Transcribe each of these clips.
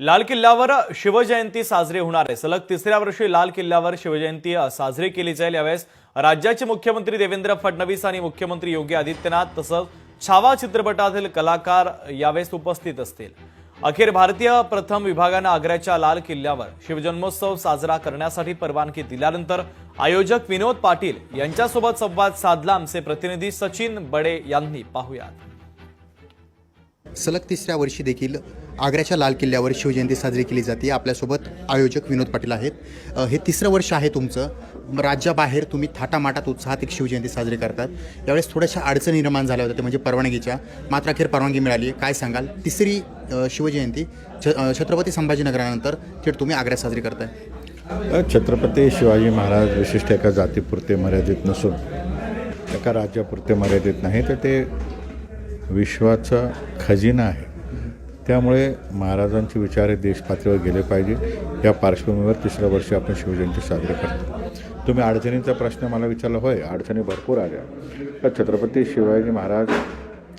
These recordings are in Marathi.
लाल किल्ल्यावर शिवजयंती साजरी होणार आहे. सलग तिसऱ्या वर्षी लाल किल्ल्यावर शिवजयंती साजरी केली जाईल. यावेळेस राज्याचे मुख्यमंत्री देवेंद्र फडणवीस आणि मुख्यमंत्री योगी आदित्यनाथ तसंच छावा चित्रपटातील कलाकार यावेळेस उपस्थित असतील. अखेर भारतीय प्रथम विभागानं आग्र्याच्या लाल किल्ल्यावर शिवजन्मोत्सव साजरा करण्यासाठी परवानगी दिल्यानंतर आयोजक विनोद पाटील यांच्यासोबत संवाद साधला. आमचे प्रतिनिधी सचिन बडे यांनी पाहुयात. सलग तिसऱ्या वर्षी देखील आग्र्याच्या लाल किल्ल्यावर शिवजयंती साजरी केली जाते. आपल्यासोबत आयोजक विनोद पाटील आहेत. हे तिसरं वर्ष आहे तुमचं. राज्याबाहेर तुम्ही थाटामाटात उत्साहात एक शिवजयंती साजरी करतात. यावेळेस थोड्याशा अडचणी निर्माण झाल्या होत्या ते म्हणजे परवानगीच्या. मात्र अखेर परवानगी मिळाली. काय सांगाल? तिसरी शिवजयंती छ छत्रपती संभाजीनगरानंतर थेट तुम्ही आग्र्यात साजरी करताय. छत्रपती शिवाजी महाराज विशिष्ट एका जातीपुरते मर्यादित नसून एका राज्यापुरते मर्यादित नाही तर ते विश्वाचा खजिना आहे. त्यामुळे महाराजांचे विचार हे देशपातळीवर गेले पाहिजे. या पार्श्वभूमीवर तिसऱ्या वर्षी आपण शिवजयंती साजरी करतो. तुम्ही अडचणींचा प्रश्न मला विचारला होय अडचणी भरपूर आल्या. तर छत्रपती शिवाजी महाराज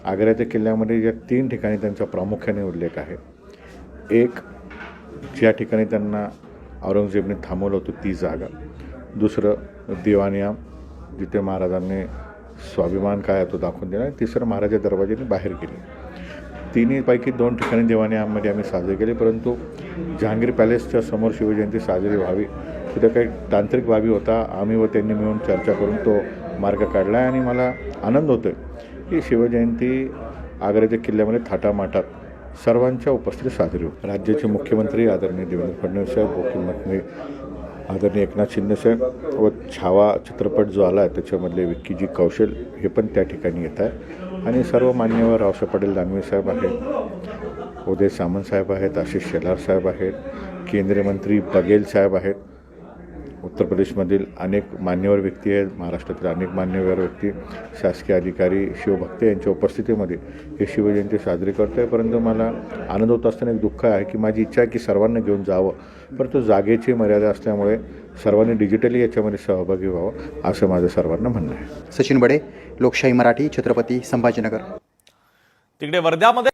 आग्र्याच्या किल्ल्यामध्ये या तीन ठिकाणी त्यांचा प्रामुख्याने उल्लेख आहे. एक ज्या ठिकाणी त्यांना औरंगजेबने थांबवलं होतं ती जागा. दुसरं देवानिया जिथे महाराजांनी स्वाभिमान काय तो दाखवून दिला तिसरं महाराजा दरवाजाने बाहेर गेले. तिन्हीपैकी दोन ठिकाणी दिवानियामध्ये आम्ही साजरे केले परंतु जहांगीर पॅलेसच्या समोर शिवजयंती साजरी व्हावी. तिथं काही तांत्रिक बाबी होता. आम्ही व त्यांनी मिळून चर्चा करून तो मार्ग काढला आहे आणि मला आनंद होतो आहे की शिवजयंती आग्र्याच्या किल्ल्यामध्ये थाटामाटात सर्वांच्या उपस्थितीत साजरी होती. राज्याचे मुख्यमंत्री आदरणीय देवेंद्र फडणवीस साहेब मुख्यमंत्री आदरणीय एकनाथ शिंदेसाहेब व हो, छावा चित्रपट जो आला आहे त्याच्यामधले विक्कीजी कौशल हे पण त्या ठिकाणी येत आहे. आणि सर्व मान्यवर रावसाहेब पाटील दानवे साहेब आहेत उदय सामंत साहेब आहेत आशिष शेलार साहेब आहेत केंद्रीय मंत्री बघेल साहेब आहेत उत्तर प्रदेशमधील अनेक मान्यवर व्यक्ती आहेत. महाराष्ट्रातील अनेक मान्यवर व्यक्ती शासकीय अधिकारी शिवभक्त यांच्या उपस्थितीमध्ये हे शिवजयंती साजरी करतो आहे परंतु मला आनंद होत असताना एक दुःख आहे की माझी इच्छा आहे की सर्वांना घेऊन जावं. परंतु जागेची मर्यादा असल्यामुळे सर्वांनी डिजिटली याच्यामध्ये सहभागी व्हावं असं माझं सर्वांना म्हणणं आहे. सचिन बडे लोकशाही मराठी छत्रपती संभाजीनगर. तिकडे वर्ध्यामध्ये